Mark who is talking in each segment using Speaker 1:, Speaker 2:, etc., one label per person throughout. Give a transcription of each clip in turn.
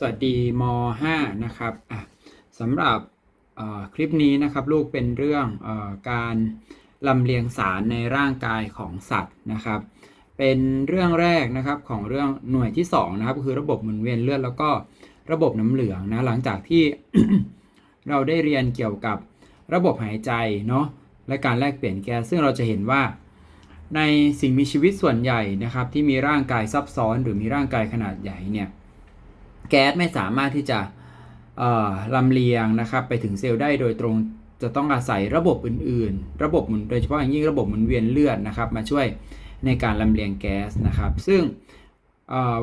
Speaker 1: สวัสดีม .5 นะครับสำหรับคลิปนี้นะครับลูกเป็นเรื่องอการลำเลียงสารในร่างกายของสัตว์นะครับ เป็นเรื่องแรกนะครับของเรื่องหน่วยที่2นะครับคือระบบหมุนเวียนเลือดแล้วก็ระบบน้ำเหลืองนะหลังจากที่เราได้เรียนเกี่ยวกับระบบหายใจเนาะและการแลกเปลี่ยนแก๊สซึ่งเราจะเห็นว่า ในสิ่งมีชีวิตส่วนใหญ่นะครับที่มีร่างกายซับซ้อนหรือมีร่างกายขนาดใหญ่เนี่ย แก๊สไม่สามารถที่จะลำเลียงนะครับไปถึงเซลล์ได้โดยตรงจะต้องอาศัยระบบอื่น ๆ ระบบหมุนโดยเฉพาะอย่างยิ่งระบบหมุนเวียนเลือดนะครับมาช่วยในการลำเลียงแก๊สนะครับ ซึ่ง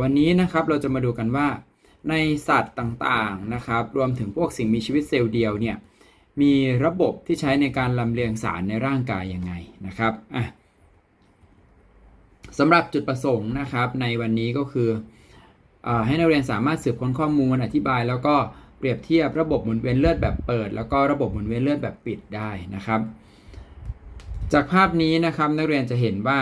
Speaker 1: วันนี้นะครับเราจะมาดูกันว่าในสัตว์ต่างๆนะครับ รวมถึงพวกสิ่งมีชีวิตเซลล์เดียวเนี่ยมีระบบที่ใช้ในการลำเลียงสารในร่างกายยังไงนะครับสำหรับจุดประสงค์นะครับในวันนี้ก็คือ ให้นักเรียนสามารถสืบค้นข้อมูลอธิบาย แล้วก็เปรียบเทียบระบบหมุนเวียนเลือดแบบเปิด แล้วก็ระบบหมุนเวียนเลือดแบบปิดได้นะครับ จากภาพนี้นะครับนักเรียนจะเห็นว่า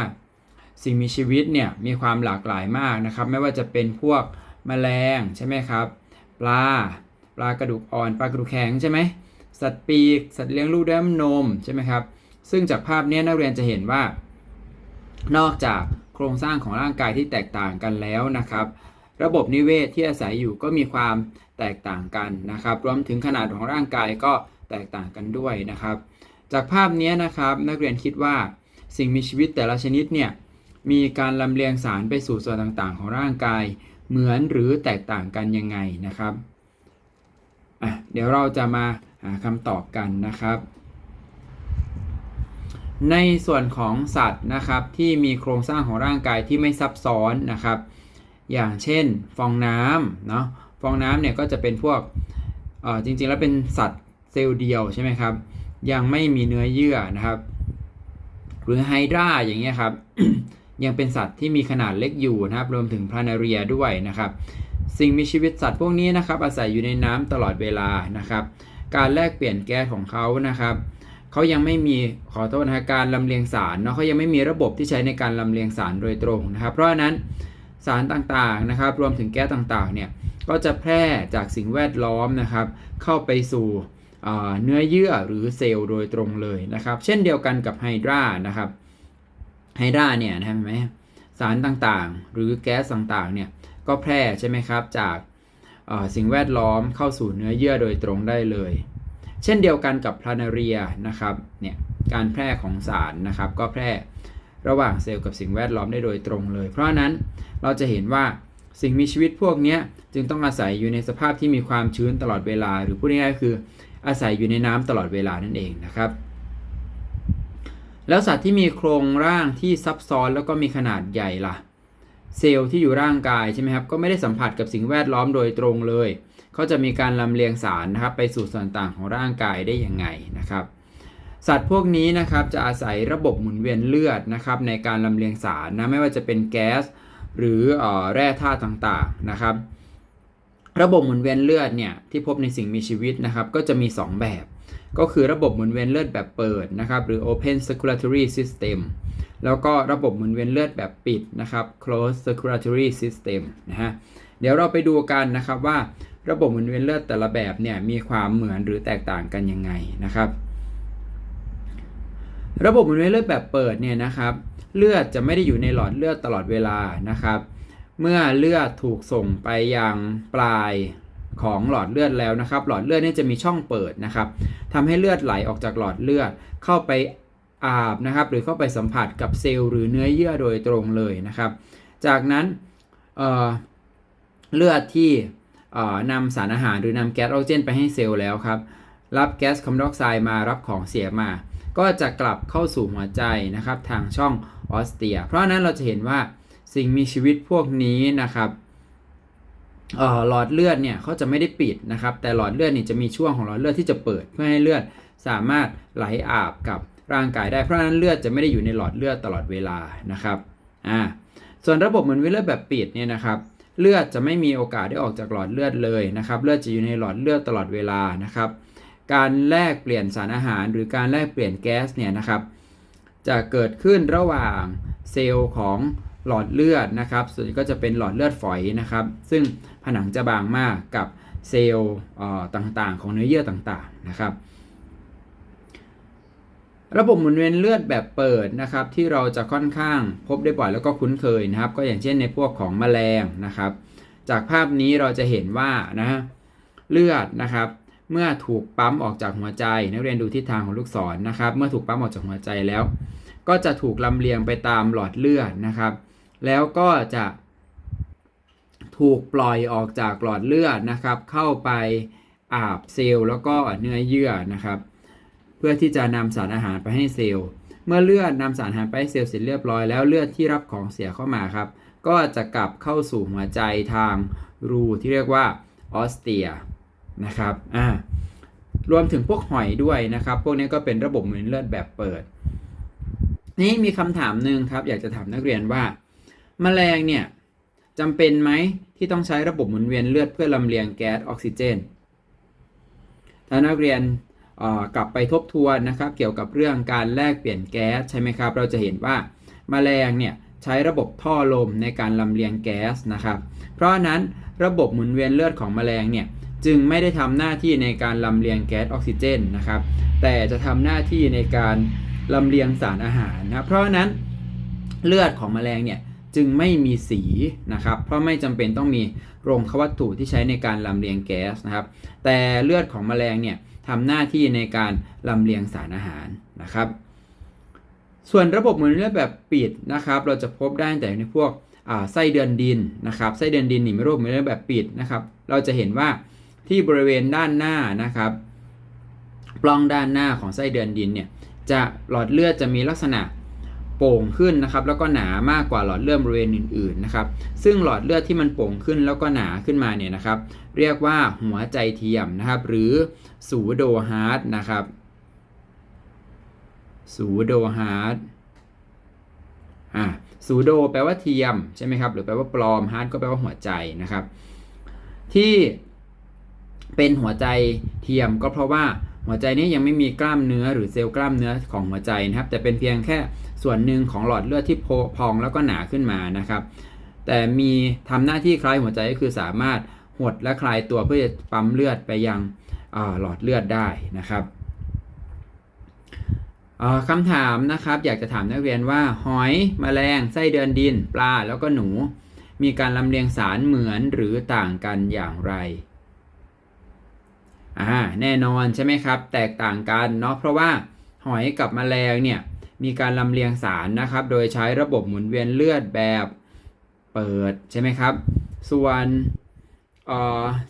Speaker 1: สิ่งมีชีวิตเนี่ยมีความหลากหลายมากนะครับ ไม่ว่าจะเป็นพวกแมลงใช่ไหมครับปลาปลากระดูกอ่อนปลากระดูกแข็งใช่ไหมสัตว์ปีก สัตว์เลี้ยงลูกด้วยน้ำนมใช่ไหมครับซึ่งจากภาพนี้นักเรียนจะเห็นว่า นอกจากโครงสร้างของร่างกายที่แตกต่างกันแล้วนะครับ ระบบนิเวศที่อาศัยอยู่ก็มีความแตกต่างกันนะครับ รวมถึงขนาดของร่างกายก็แตกต่างกันด้วยนะครับ จากภาพนี้นะครับนักเรียนคิดว่าสิ่งมีชีวิตแต่ละชนิดเนี่ยมีการลำเลียงสารไปสู่ส่วนต่างๆ ของร่างกายเหมือนหรือแตกต่างกันยังไงนะครับอะเดี๋ยวเราจะมาหาคำตอบกันนะครับ ในส่วนของสัตว์นะครับที่มีโครงสร้างของร่างกายที่ไม่ซับซ้อนนะครับ อย่างเช่นฟองน้ำเนาะฟองน้ำเนี่ยก็จะเป็นพวกจริงๆแล้วเป็นสัตว์เซลล์เดียวใช่ไหมครับ ยังไม่มีเนื้อเยื่อนะครับ หรือไฮดราอย่างเงี้ยครับ ยังเป็นสัตว์ที่มีขนาดเล็กอยู่นะครับ รวมถึงพลานาเรียด้วยนะครับ สิ่งมีชีวิตสัตว์พวกนี้นะครับ อาศัยอยู่ในน้ำตลอดเวลานะครับ การแลกเปลี่ยนแก๊สของเขานะครับเขายังไม่มีขอโทษนะการลำเลียงสารเนาะเขายังไม่มีระบบที่ใช้ในการลำเลียงสารโดยตรงนะครับ เพราะฉะนั้น สารต่างๆนะครับ รวมถึงแก๊สต่างๆเนี่ยก็จะแพร่จากสิ่งแวดล้อมนะครับ เข้าไปสู่เนื้อเยื่อหรือเซลล์โดยตรงเลยนะครับ เช่นเดียวกันกับไฮดรานะครับไฮดราเนี่ยนะเห็นไหมสารต่างๆ หรือแก๊สต่างๆเนี่ยก็แพร่ใช่ไหมครับจากสิ่งแวดล้อมเข้าสู่เนื้อเยื่อโดยตรงได้เลย เช่นเดียวกันกับพลานาเรียนะครับเนี่ยการแพร่ของสารนะครับก็แพร่ ระหว่างเซลล์กับสิ่งแวดล้อมได้โดยตรงเลย เพราะนั้นเราจะเห็นว่าสิ่งมีชีวิตพวกนี้จึงต้องอาศัยอยู่ในสภาพที่มีความชื้นตลอดเวลา หรือพูดง่ายๆคืออาศัยอยู่ในน้ำตลอดเวลานั่นเองนะครับ แล้วสัตว์ที่มีโครงร่างที่ซับซ้อนแล้วก็มีขนาดใหญ่ล่ะ เซลล์ที่อยู่ร่างกายใช่ไหมครับก็ไม่ได้สัมผัสกับสิ่งแวดล้อมโดยตรงเลย เขาจะมีการลำเลียงสารนะครับไปสู่ส่วนต่างของร่างกายได้ยังไงนะครับ สัตว์พวกนี้นะครับจะอาศัยระบบหมุนเวียนเลือดนะครับในการลำเลียงสารนะไม่ว่าจะเป็นแก๊สหรืออแร่ธาตุต่างๆนะครับ ระบบหมุนเวียนเลือดเนี่ยที่พบในสิ่งมีชีวิตนะครับก็จะมี 2 แบบ ก็คือระบบหมุนเวียนเลือดแบบเปิดนะครับหรือ open circulatory system แล้วก็ระบบหมุนเวียนเลือดแบบปิดนะครับ closed circulatory system นะฮะเดี๋ยวเราไปดูกันนะครับว่าระบบหมุนเวียนเลือดแต่ละแบบเนี่ยมีความเหมือนหรือแตกต่างกันยังไงนะครับ ระบบหมุนเวียนเลือดแบบเปิดเนี่ยนะครับเลือดจะไม่ได้อยู่ในหลอดเลือดตลอดเวลานะครับ เมื่อเลือดถูกส่งไปยังปลายของหลอดเลือดแล้วนะครับ หลอดเลือดนี่จะมีช่องเปิดนะครับทำให้เลือดไหลออกจากหลอดเลือดเข้าไปอาบนะครับ หรือเข้าไปสัมผัสกับเซลล์หรือเนื้อเยื่อโดยตรงเลยนะครับ จากนั้นเเลือดที่นำสารอาหารหรือนำแก๊สออกซิเจนไปให้เซลล์แล้วครับ รับแก๊สคาร์บอนไดออกไซด์มารับของเสียมา ก็จะกลับเข้าสู่หัวใจนะครับทางช่องออสเตีย เพราะนั้นเราจะเห็นว่าสิ่งมีชีวิตพวกนี้นะครับหลอดเลือดเนี่ยเขาจะไม่ได้ปิดนะครับ แต่หลอดเลือดนี่จะมีช่วงของหลอดเลือดที่จะเปิดเพื่อให้เลือดสามารถไหลอาบกับร่างกายได้เพราะฉะนั้นเลือดจะไม่ได้อยู่ในหลอดเลือดตลอดเวลานะครับอ่าส่วนระบบเหมือนเลือดแบบปิดเนี่ยนะครับ เลือดจะไม่มีโอกาสได้ออกจากหลอดเลือดเลยนะครับ เลือดจะอยู่ในหลอดเลือดตลอดเวลานะครับ การแลกเปลี่ยนสารอาหาร หรือการแลกเปลี่ยนแก๊สเนี่ยนะครับ จะเกิดขึ้นระหว่างเซลล์ของหลอดเลือดนะครับ ส่วนใหญ่ก็จะเป็นหลอดเลือดฝอยนะครับ ซึ่งผนังจะบางมากกับเซลล์ต่างๆ ของเนื้อเยื่อต่างๆนะครับ ระบบหมุนเวียนเลือดแบบเปิดนะครับ ที่เราจะค่อนข้างพบได้บ่อยแล้วก็คุ้นเคยนะครับ ก็อย่างเช่นในพวกของแมลงนะครับ จากภาพนี้เราจะเห็นว่านะเลือดนะครับ เมื่อถูกปั๊มออกจากหัวใจ นักเรียนดูทิศทางของลูกศรนะครับ เมื่อถูกปั๊มออกจากหัวใจแล้ว ก็จะถูกลำเลียงไปตามหลอดเลือดนะครับ แล้วก็จะถูกปล่อยออกจากหลอดเลือดนะครับ เข้าไปอาบเซลล์แล้วก็เนื้อเยื่อนะครับ เพื่อที่จะนำสารอาหารไปให้เซลล์ เมื่อเลือดนำสารอาหารไปให้เซลล์เสร็จเรียบร้อยแล้วเลือดที่รับของเสียเข้ามาครับ ก็จะกลับเข้าสู่หัวใจทางรูที่เรียกว่าออสเตีย นะครับอ่ารวมถึงพวกหอยด้วยนะครับ พวกนี้ก็เป็นระบบหมุนเลือดแบบเปิด นี่มีคำถามหนึ่งครับ อยากจะถามนักเรียนว่า แมลงเนี่ยจำเป็นไหมที่ต้องใช้ระบบหมุนเวียนเลือดเพื่อลำเลียงแก๊สออกซิเจน ถ้านักเรียนกลับไปทบทวนนะครับ เกี่ยวกับเรื่องการแลกเปลี่ยนแก๊สใช่ไหมครับ เราจะเห็นว่าแมลงเนี่ยใช้ระบบท่อลมในการลำเลียงแก๊สนะครับ เพราะฉะนั้นระบบหมุนเวียนเลือดของแมลงเนี่ย จึงไม่ได้ทำหน้าที่ในการลำเลียงแก๊สออกซิเจนนะครับ แต่จะทำหน้าที่ในการลำเลียงสารอาหารนะรเพราะนั้นเลือดของแมลงเนี่ยจึงไม่มีสีนะครับ เพราะไม่จำเป็นต้องมีโรงควัตถุที่ใช้ในการลำเลียงแก๊สนะครับ แต่เลือดของแมลงเนี่ยทำหน้าที่ในการลำเลียงสารอาหารนะครับ ส่วนระบบหมุนเลือดแบบปิดนะครับ เราจะพบได้แต่ในพวกไส้เดือนดินนะครับ ไส้เดือนดินนี่ไม่ระบบหมุนเลือดแบบปิดนะครับ เราจะเห็นว่า ที่บริเวณด้านหน้านะครับปล้องด้านหน้าของไส้เดือนดินเนี่ยจะหลอดเลือดจะมีลักษณะโป่งขึ้นนะครับแล้วก็หนามากกว่าหลอดเลือดบริเวณอื่นๆนะครับซึ่งหลอดเลือดที่มันโป่งขึ้นแล้วก็หนาขึ้นมาเนี่ยนะครับ เรียกว่าหัวใจเทียมนะครับ หรือสูโดฮาร์ดนะครับสูโดฮาร์ดอ่าสูโดแปลว่าเทียมใช่ไหมครับหรือแปลว่าปลอมฮาร์ดก็แปลว่าหัวใจนะครับ ที่ เป็นหัวใจเทียมก็เพราะว่าหัวใจนี้ยังไม่มีกล้ามเนื้อหรือเซลล์กล้ามเนื้อของหัวใจนะครับ แต่เป็นเพียงแค่ส่วนหนึ่งของหลอดเลือดที่พองแล้วก็หนาขึ้นมานะครับ แต่มีทำหน้าที่คล้ายหัวใจก็คือสามารถหดและคลายตัวเพื่อจะปั๊มเลือดไปยังหลอดเลือดได้นะครับคำถามนะครับ อยากจะถามนักเรียนว่าหอยแมลงไส้เดือนดิน ปลาแล้วก็หนู มีการลำเลียงสารเหมือนหรือต่างกันอย่างไร อ่าแน่นอนใช่ไหมครับ แตกต่างกันเนาะเพราะว่าหอยกับแมลงเนี่ยมีการลำเลียงสารนะครับ โดยใช้ระบบหมุนเวียนเลือดแบบเปิดใช่ไหมครับ ส่วน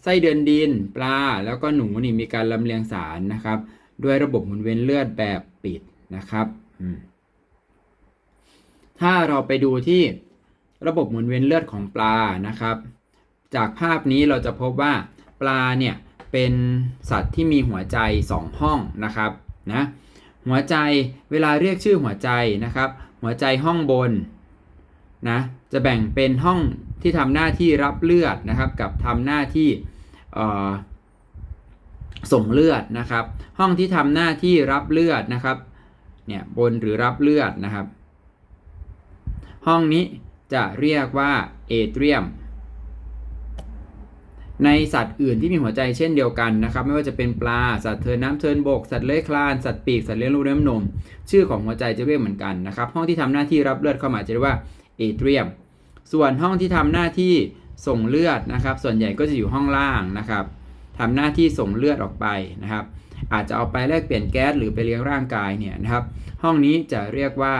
Speaker 1: ไส้เดือนดินปลาแล้วก็หนูนี่มีการลำเลียงสารนะครับ ด้วยระบบหมุนเวียนเลือดแบบปิดนะครับถ้าเราไปดูที่ระบบหมุนเวียนเลือดของปลานะครับ จากภาพนี้เราจะพบว่าปลาเนี่ย เป็นสัตว์ที่มีหัวใจ 2 ห้องนะครับนะหัวใจเวลาเรียกชื่อหัวใจนะครับ หัวใจห้องบนนะจะแบ่งเป็นห้องที่ทำหน้าที่รับเลือดนะครับ กับทำหน้าที่ส่งเลือดนะครับ ห้องที่ทำหน้าที่รับเลือดนะครับเนี่ยบนหรือรับเลือดนะครับ ห้องนี้จะเรียกว่าเอเทรียม ในสัตว์อื่นที่มีหัวใจเช่นเดียวกันนะครับไม่ว่าจะเป็นปลาสัตว์เทินน้ำเทินบก สัตว์เลื้อยคลานสัตว์ปีกสัตว์เลี้ยงลูกน้ำนม ชื่อของหัวใจจะเรียกเหมือนกันนะครับห้องที่ทำหน้าที่รับเลือดเข้ามาจะเรียกว่าเอเทรียมส่วนห้องที่ทำหน้าที่ส่งเลือดนะครับ ส่วนใหญ่ก็จะอยู่ห้องล่างนะครับทำหน้าที่ส่งเลือดออกไปนะครับ อาจจะเอาไปแลกเปลี่ยนแก๊สหรือไปเลี้ยงร่างกายเนี่ยนะครับห้องนี้จะเรียกว่า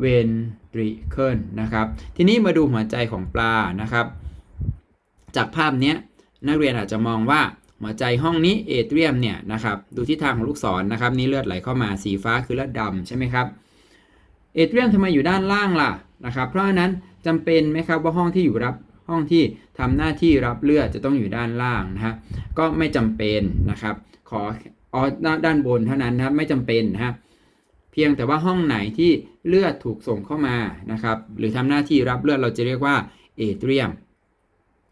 Speaker 1: เวนทริเคิลนะครับทีนี้มาดูหัวใจของปลานะครับ จากภาพเนี้ย นักเรียนอาจจะมองว่าหัวใจห้องนี้เอเทรียมเนี่ยนะครับดูทิศทางของลูกศรนนะครับนี่เลือดไหลเข้ามาสีฟ้าคือเลือดดำใช่ไหมครับเอเทรียมทำไมอยู่ด้านล่างล่ะนะครับเพราะฉะนั้นจำเป็นไหมครับว่าห้องที่อยู่รับห้องที่ทำหน้าที่รับเลือดจะต้องอยู่ด้านล่างนะฮะก็ไม่จำเป็นนะครับขออด้านบนเท่านั้นนะครับไม่จำเป็นนะฮะเพียงแต่ว่าห้องไหนที่เลือดถูกส่งเข้ามานะครับหรือทำหน้าที่รับเลือดเราจะเรียกว่าเอเทรียม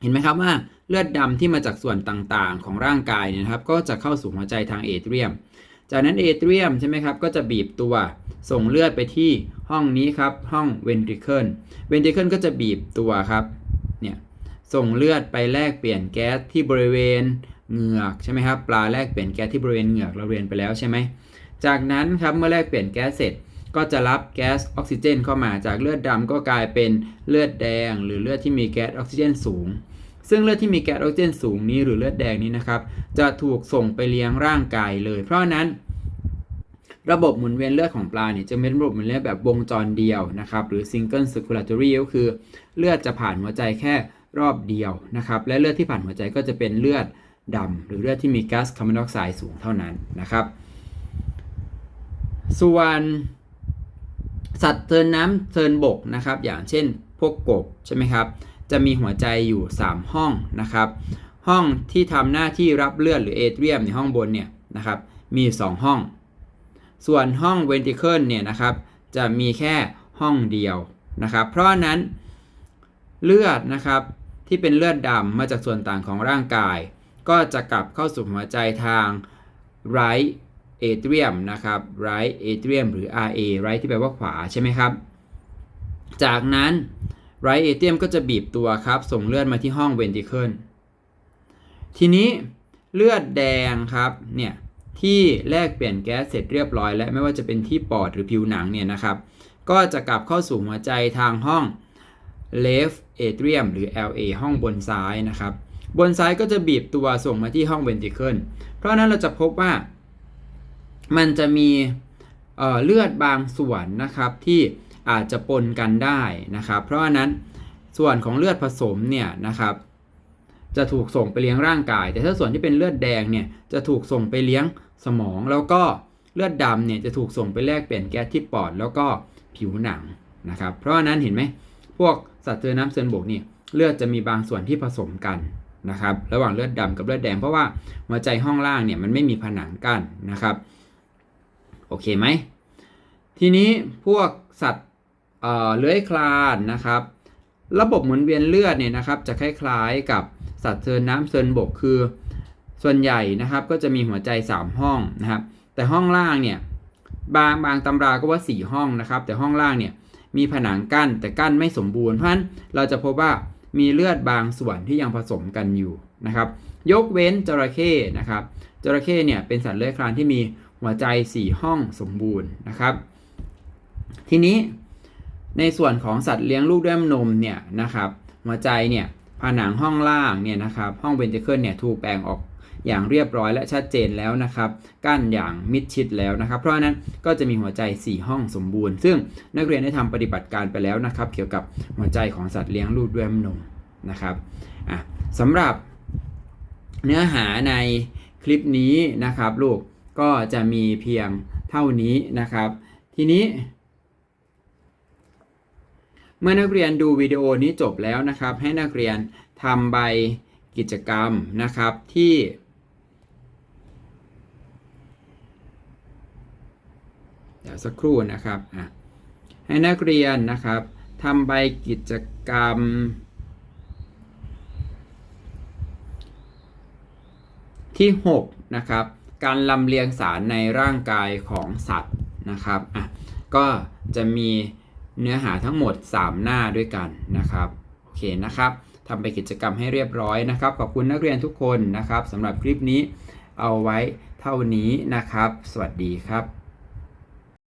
Speaker 1: เห็นไหมครับว่าเลือดดำที่มาจากส่วนต่างๆ ของร่างกายเนี่ยครับก็จะเข้าสู่หัวใจทางเอเทรียม จากนั้นเอเทรียมใช่ไหมครับก็จะบีบตัวส่งเลือดไปที่ห้องนี้ครับห้องเวนทริเคิลเวนทริเคิลก็จะบีบตัวครับเนี่ยส่งเลือดไปแลกเปลี่ยนแก๊สที่บริเวณเหงือกใช่ไหมครับปลาแลกเปลี่ยนแก๊สที่บริเวณเหงือกเราเรียนไปแล้วใช่ไหมจากนั้นครับเมื่อแลกเปลี่ยนแก๊สเสร็จก็จะรับแก๊สออกซิเจนเข้ามาจากเลือดดำก็กลายเป็นเลือดแดง หรือเลือดที่มีแก๊สออกซิเจนสูง ซึ่งเลือดที่มีแก๊สออกซิเจนสูงนี้หรือเลือดแดงนี้นะครับ จะถูกส่งไปเลี้ยงร่างกายเลย เพราะนั้น ระบบหมุนเวียนเลือดของปลาเนี่ยจะเป็นระบบหมุนเวียนแบบวงจรเดียวนะครับ หรือ single circulatory ก็คือเลือดจะผ่านหัวใจแค่รอบเดียวนะครับ และเลือดที่ผ่านหัวใจก็จะเป็นเลือดดำหรือเลือดที่มีก๊าซคาร์บอนไดออกไซด์สูงเท่านั้นนะครับ ส่วนสัตว์เทินน้ำเทินบกนะครับ อย่างเช่นพวกกบใช่ไหมครับ จะมีหัวใจอยู่ 3 ห้องนะครับ ห้องที่ทำหน้าที่รับเลือดหรือเอเทรียมในห้องบนเนี่ยนะครับ มี 2 ห้อง ส่วนห้องเวนติเคิลเนี่ยนะครับ จะมีแค่ห้องเดียวนะครับ เพราะนั้นเลือดนะครับที่เป็นเลือดดำมาจากส่วนต่างของร่างกาย ก็จะกลับเข้าสู่หัวใจทาง right atrium นะครับ right atrium หรือ RA right ที่แปลว่าขวาใช่ไหมครับ จากนั้น right atrium ก็จะบีบตัวครับ ส่งเลือดมาที่ห้อง ventricle ทีนี้เลือดแดงครับเนี่ยที่แลกเปลี่ยนแก๊สเสร็จเรียบร้อย และไม่ว่าจะเป็นที่ปอดหรือผิวหนังเนี่ยนะครับ ก็จะกลับเข้าสู่หัวใจทางห้อง left atrium หรือ LA ห้องบนซ้ายนะครับ บนซ้ายก็จะบีบตัวส่งมาที่ห้อง ventricle เพราะนั้นเราจะพบว่ามันจะมีเเลือดบางส่วนนะครับที่ อาจจะปนกันได้นะครับ เพราะฉะนั้นส่วนของเลือดผสมเนี่ยนะครับจะถูกส่งไปเลี้ยงร่างกาย แต่ถ้าส่วนที่เป็นเลือดแดงเนี่ยจะถูกส่งไปเลี้ยงสมอง แล้วก็เลือดดำเนี่ยจะถูกส่งไปแลกเปลี่ยนแก๊สที่ปอดแล้วก็ผิวหนังนะครับ เพราะฉะนั้นเห็นไหมพวกสัตว์เตือน้ำเซนบกเนี่ยเลือดจะมีบางส่วนที่ผสมกันนะครับระหว่างเลือดดำกับเลือดแดง เพราะว่าหัวใจห้องล่างเนี่ยมันไม่มีผนังกั้นนะครับโอเคไหมทีนี้พวกสัตว์ เลื้อยคลานนะครับ ระบบหมุนเวียนเลือดเนี่ยนะครับ จะคล้ายๆกับสัตว์เทินน้ำเทินบกคือ ส่วนใหญ่นะครับก็จะมีหัวใจ 3 ห้องนะครับ แต่ห้องล่างเนี่ยบางบางตำราก็ว่า 4 ห้องนะครับ แต่ห้องล่างเนี่ยมีผนังกั้นแต่กั้นไม่สมบูรณ์เพราะฉะนั้นเราจะพบว่ามีเลือดบางส่วนที่ยังผสมกันอยู่นะครับ ยกเว้นจระเข้นะครับจระเข้เนี่ยเป็นสัตว์เลื้อยคลานที่มีหัวใจ 4 ห้องสมบูรณ์นะครับ ทีนี้ ในส่วนของสัตว์เลี้ยงลูกด้วยนมเนี่ยนะครับหัวใจเนี่ยผนังห้องล่างเนี่ยนะครับห้องเวนติเคิลเนี่ยถูกแบ่งออกอย่างเรียบร้อยและชัดเจนแล้วนะครับกั้นอย่างมิดชิดแล้วนะครับ เพราะฉะนั้นก็จะมีหัวใจ 4 ห้องสมบูรณ์ ซึ่งนักเรียนได้ทำปฏิบัติการไปแล้วนะครับ เกี่ยวกับหัวใจของสัตว์เลี้ยงลูกด้วยนมนะครับอะสำหรับเนื้อหาในคลิปนี้นะครับ ลูกก็จะมีเพียงเท่านี้นะครับ ทีนี้ เมื่อนักเรียนดูวิดีโอนี้จบแล้วนะครับ ให้นักเรียนทำใบกิจกรรมนะครับที่เดี๋ยวสักครู่นะครับอะให้นักเรียนนะครับทำใบกิจกรรม ที่ 6 นะครับ การลำเลียงสารในร่างกายของสัตว์นะครับอะก็จะมี เนื้อหาทั้งหมด 3 หน้าด้วยกันนะครับโอเคนะครับทำไปกิจกรรมให้เรียบร้อยนะครับ ขอบคุณนักเรียนทุกคนนะครับสำหรับคลิปนี้เอาไว้เท่านี้นะครับ สวัสดีครับ